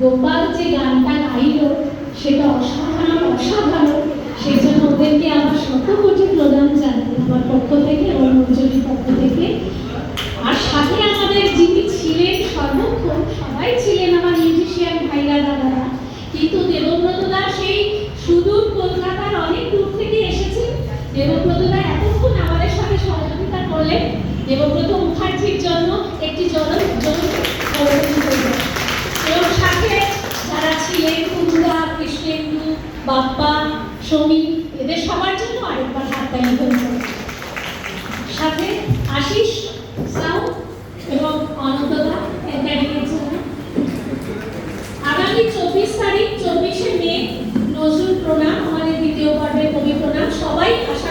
গোপাল যে গানটা গাইলো, সেটা অসাধারণ অসাধারণ। সেই জন্য ওদেরকে আমার শত কোটি প্রদান জানাই আমার পক্ষ থেকে এবং অঞ্জলির পক্ষ থেকে। আর সাথে আমাদের যিনি ছিলেন সর্বক্ষণ, সবাই ছিলেন আমার মিউজিশিয়ান ভাইরা, দাদারা। কিন্তু দেবব্রত দা সেই সুদূর কলকাতার অনেক দূর থেকে এসেছেন। দেবব্রত দা এতক্ষণ আমাদের সাথে সহযোগিতা করলেন। দেবব্রত বাপ্পা সমী এদের সবার জন্য আরেকবার হাততালি করবেন সাথে আশিস সাউ এবং অনন্তদা একাডেমির জন্য। আগামী চব্বিশ তারিখ, চব্বিশে মে, নজরুল প্রণাম, আমাদের দ্বিতীয় পর্বে কবি প্রণাম। সবাই আশা